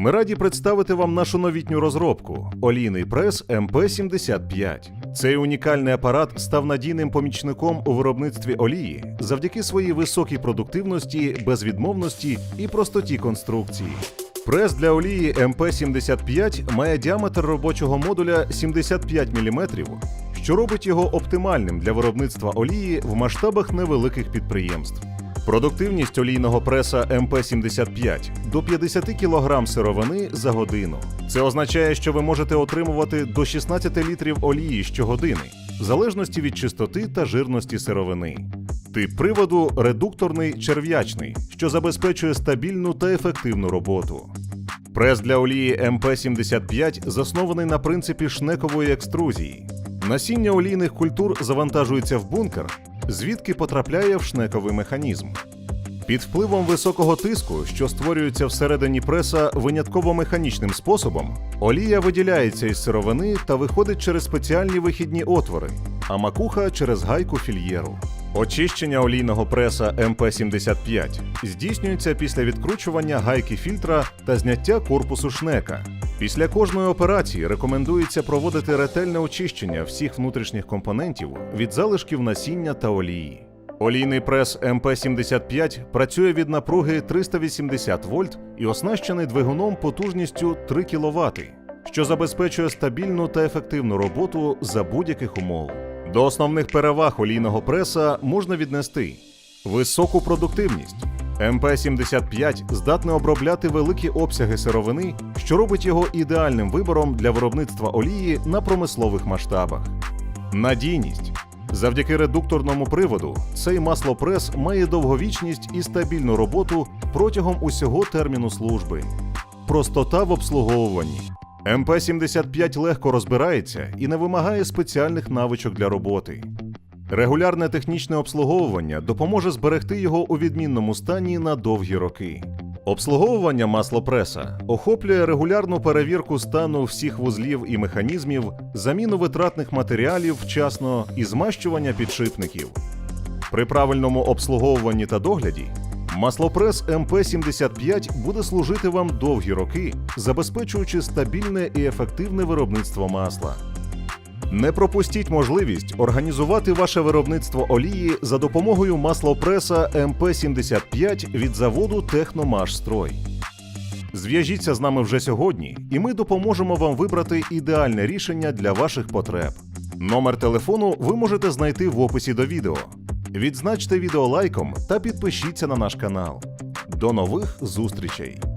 Ми раді представити вам нашу новітню розробку олійний прес МП-75. Цей унікальний апарат став надійним помічником у виробництві олії завдяки своїй високій продуктивності, безвідмовності і простоті конструкції. Прес для олії МП-75 має діаметр робочого модуля 75 мм, що робить його оптимальним для виробництва олії в масштабах невеликих підприємств. Продуктивність олійного преса МП-75 до 50 кг сировини за годину. Це означає, що ви можете отримувати до 16 літрів олії щогодини, в залежності від чистоти та жирності сировини. Тип приводу редукторний черв'ячний, що забезпечує стабільну та ефективну роботу. Прес для олії МП-75 заснований на принципі шнекової екструзії. Насіння олійних культур завантажується в бункер, звідки потрапляє в шнековий механізм. Під впливом високого тиску, що створюється всередині преса винятково механічним способом, олія виділяється із сировини та виходить через спеціальні вихідні отвори, а макуха через гайку фільєру. Очищення олійного преса МП-75 здійснюється після відкручування гайки фільтра та зняття корпусу шнека. Після кожної операції рекомендується проводити ретельне очищення всіх внутрішніх компонентів від залишків насіння та олії. Олійний прес МП-75 працює від напруги 380 вольт і оснащений двигуном потужністю 3 кВт, що забезпечує стабільну та ефективну роботу за будь-яких умов. До основних переваг олійного преса можна віднести високу продуктивність. МП-75 здатний обробляти великі обсяги сировини, що робить його ідеальним вибором для виробництва олії на промислових масштабах. Надійність. Завдяки редукторному приводу цей маслопрес має довговічність і стабільну роботу протягом усього терміну служби. Простота в обслуговуванні. МП-75 легко розбирається і не вимагає спеціальних навичок для роботи. Регулярне технічне обслуговування допоможе зберегти його у відмінному стані на довгі роки. Обслуговування маслопреса охоплює регулярну перевірку стану всіх вузлів і механізмів, заміну витратних матеріалів вчасно і змащування підшипників. При правильному обслуговуванні та догляді маслопрес МП-75 буде служити вам довгі роки, забезпечуючи стабільне і ефективне виробництво масла. Не пропустіть можливість організувати ваше виробництво олії за допомогою маслопреса МП-75 від заводу Техномашстрой. Зв'яжіться з нами вже сьогодні, і ми допоможемо вам вибрати ідеальне рішення для ваших потреб. Номер телефону ви можете знайти в описі до відео. Відзначте відео лайком та підпишіться на наш канал. До нових зустрічей!